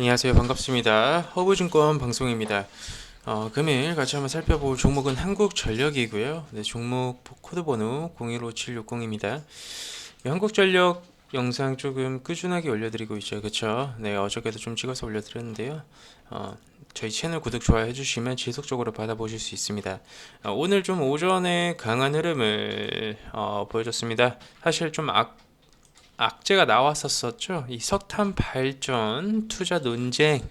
안녕하세요. 반갑습니다. 허브증권 방송입니다. 어, 금일 같이 한번 살펴볼 종목은 한국전력이고요. 네, 종목 코드 번호 015760입니다. 한국전력 영상 조금 꾸준하게 올려드리고 있죠. 그쵸? 네, 어저께도 좀 찍어서 올려드렸는데요. 어, 저희 채널 구독, 좋아요 해주시면 지속적으로 받아보실 수 있습니다. 어, 오늘 좀 오전에 강한 흐름을 어, 보여줬습니다. 사실 좀 악, 악재가 나왔었었죠. 이 석탄 발전 투자 논쟁,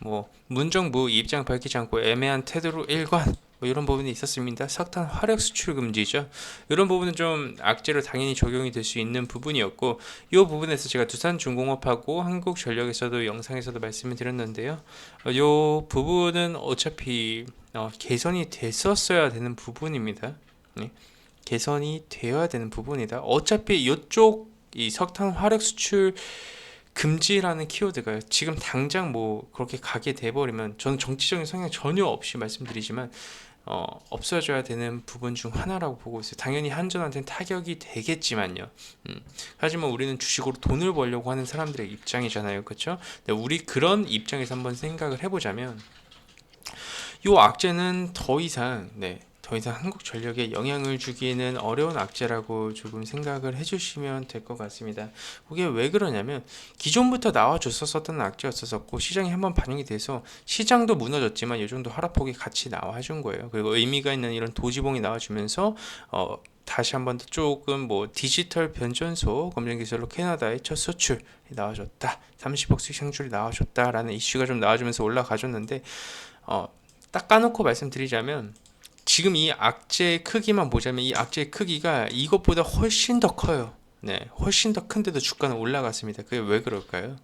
뭐 문정부 입장 밝히지 않고 애매한 태도로 일관 뭐 이런 부분이 있었습니다. 석탄 화력 수출 금지죠. 이런 부분은 좀 악재로 당연히 적용이 될 수 있는 부분이었고 이 부분에서 제가 두산 중공업하고 한국전력에서도 영상에서도 말씀을 드렸는데요. 어, 이 부분은 어차피 어, 개선이 됐었어야 되는 부분입니다. 네. 개선이 되어야 되는 부분이다. 어차피 이쪽 이 석탄 화력 수출 금지라는 키워드가 지금 당장 뭐 그렇게 가게 돼버리면 저는 정치적인 성향 전혀 없이 말씀드리지만 어, 없어져야 되는 부분 중 하나라고 보고 있어요. 당연히 한전한테는 타격이 되겠지만요. 음, 하지만 우리는 주식으로 돈을 벌려고 하는 사람들의 입장이잖아요, 그렇죠? 우리 그런 입장에서 한번 생각을 해보자면 요 악재는 더 이상 네, 더 이상 한국 전력에 영향을 주기에는 어려운 악재라고 조금 생각을 해주시면 될 것 같습니다. 그게 왜 그러냐면 기존부터 나와줬었던 악재였었고 시장이 한번 반영이 돼서 시장도 무너졌지만 이 정도 하락폭이 같이 나와준 거예요. 그리고 의미가 있는 이런 도지봉이 나와주면서 어, 다시 한 번 더 조금 뭐 디지털 변전소 검증 기술로 캐나다의 첫 수출이 나와줬다. 30억 수익상출이 나와줬다라는 이슈가 좀 나와주면서 올라가줬는데 어, 딱 까놓고 말씀드리자면 지금 이 악재의 크기만 보자면 이 악재의 크기가 이것보다 훨씬 더 커요. 네, 훨씬 더 큰데도 주가는 올라갔습니다. 그게 왜 그럴까요?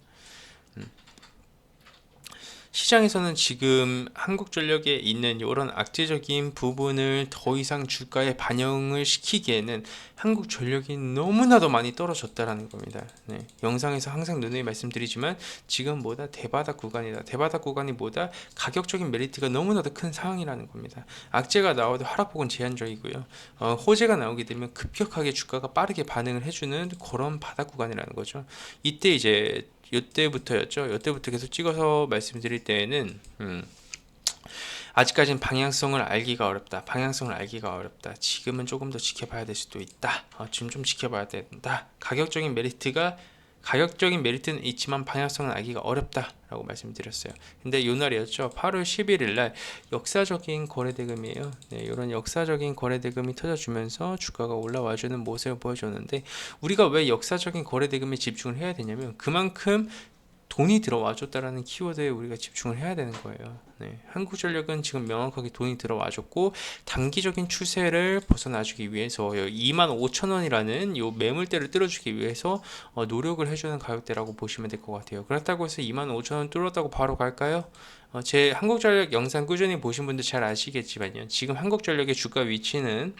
시장에서는 지금 한국전력에 있는 이런 악재적인 부분을 더 이상 주가에 반영을 시키기에는 한국전력이 너무나도 많이 떨어졌다라는 겁니다. 네, 영상에서 항상 누누이 말씀드리지만 지금 뭐다 대바닥 구간이다. 대바닥 구간이 뭐다 가격적인 메리트가 너무나도 큰 상황이라는 겁니다. 악재가 나와도 하락폭은 제한적이고요. 어, 호재가 나오게 되면 급격하게 주가가 빠르게 반응을 해주는 그런 바닥 구간이라는 거죠. 이때 이제 요때부터였죠. 요때부터 계속 찍어서 말씀드릴 때에는 음, 아직까지는 방향성을 알기가 어렵다. 방향성을 알기가 어렵다. 지금은 조금 더 지켜봐야 될 수도 있다. 어, 지금 좀 지켜봐야 된다. 가격적인 메리트가 가격적인 메리트는 있지만 방향성은 알기가 어렵다라고 말씀드렸어요. 근데 요 날이었죠. 8월 11일 날 역사적인 거래대금이에요. 네, 이런 역사적인 거래대금이 터져주면서 주가가 올라와주는 모습을 보여줬는데 우리가 왜 역사적인 거래대금에 집중을 해야 되냐면 그만큼 돈이 들어와줬다라는 키워드에 우리가 집중을 해야 되는 거예요. 네, 한국전력은 지금 명확하게 돈이 들어와줬고 단기적인 추세를 벗어나주기 위해서 2만 5천 원이라는 요 매물대를 뚫어주기 위해서 어, 노력을 해주는 가격대라고 보시면 될 것 같아요. 그렇다고 해서 2만 5천 원 뚫었다고 바로 갈까요? 어, 제 한국전력 영상 꾸준히 보신 분들 잘 아시겠지만요. 지금 한국전력의 주가 위치는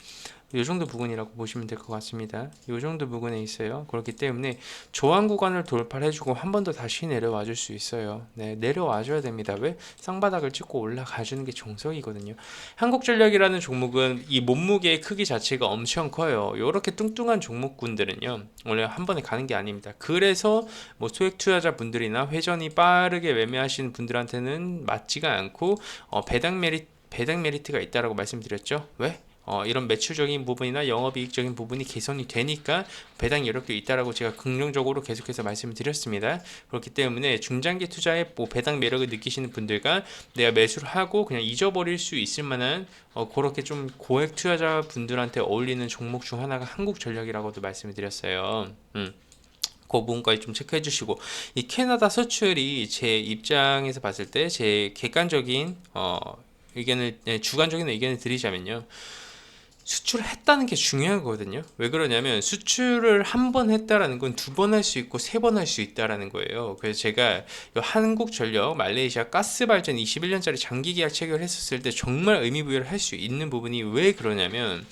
이 정도 부분이라고 보시면 될 것 같습니다. 이 정도 부분에 있어요. 그렇기 때문에 조항 구간을 돌파해주고 한 번 더 다시 내려와 줄 수 있어요. 네, 내려와 줘야 됩니다. 왜? 쌍바닥을 찍고 올라가 주는 게 정석이거든요. 한국전력이라는 종목은 이 몸무게의 크기 자체가 엄청 커요. 이렇게 뚱뚱한 종목군들은요, 원래 한 번에 가는 게 아닙니다. 그래서 뭐 소액 투자자 분들이나 회전이 빠르게 매매하시는 분들한테는 맞지가 않고 어, 배당 메리 배당 메리트가 있다라고 말씀드렸죠. 왜? 어, 이런 매출적인 부분이나 영업이익적인 부분이 개선이 되니까 배당 여력도 있다라고 제가 긍정적으로 계속해서 말씀을 드렸습니다. 그렇기 때문에 중장기 투자에 뭐 배당 매력을 느끼시는 분들과 내가 매수를 하고 그냥 잊어버릴 수 있을 만한 어, 그렇게 좀 고액 투자자 분들한테 어울리는 종목 중 하나가 한국전력이라고도 말씀을 드렸어요. 음. 그 부분까지 좀 체크해 주시고 이 캐나다 수출이 제 입장에서 봤을 때 제 객관적인 어 의견을 네, 주관적인 의견을 드리자면요. 수출했다는 게 중요하거든요. 왜 그러냐면 수출을 한 번 했다라는 건 두 번 할 수 있고 세 번 할 수 있다라는 거예요. 그래서 제가 한국전력 말레이시아 가스 발전 21년짜리 장기 계약 체결 했었을 때 정말 의미 부여를 할 수 있는 부분이 왜 그러냐면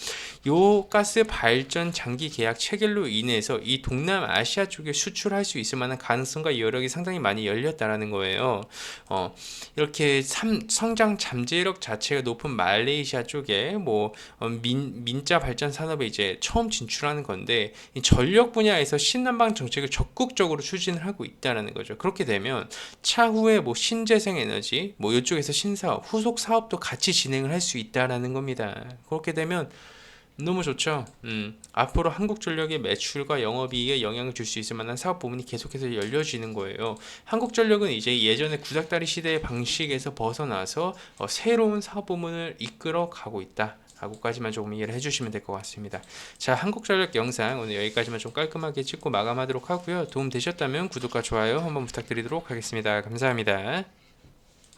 요 가스 발전 장기 계약 체결로 인해서 이 동남아시아 쪽에 수출할 수 있을 만한 가능성과 여력이 상당히 많이 열렸다라는 거예요. 어, 이렇게 삼, 성장 잠재력 자체가 높은 말레이시아 쪽에 뭐 어, 민 민, 민자 발전 산업에 이제 처음 진출하는 건데 이 전력 분야에서 신난방 정책을 적극적으로 추진을 하고 있다라는 거죠. 그렇게 되면 차후에 뭐 신재생 에너지, 뭐 이쪽에서 신사업, 후속 사업도 같이 진행을 할 수 있다라는 겁니다. 그렇게 되면 너무 좋죠. 음, 앞으로 한국 전력의 매출과 영업이익에 영향을 줄 수 있을 만한 사업 부문이 계속해서 열려지는 거예요. 한국 전력은 이제 예전의 구닥다리 시대의 방식에서 벗어나서 어, 새로운 사업 부문을 이끌어 가고 있다. 라고까지만 조금 이해를 해주시면 될 것 같습니다. 자, 한국전력 영상 오늘 여기까지만 좀 깔끔하게 찍고 마감하도록 하고요. 도움 되셨다면 구독과 좋아요 한번 부탁드리도록 하겠습니다. 감사합니다.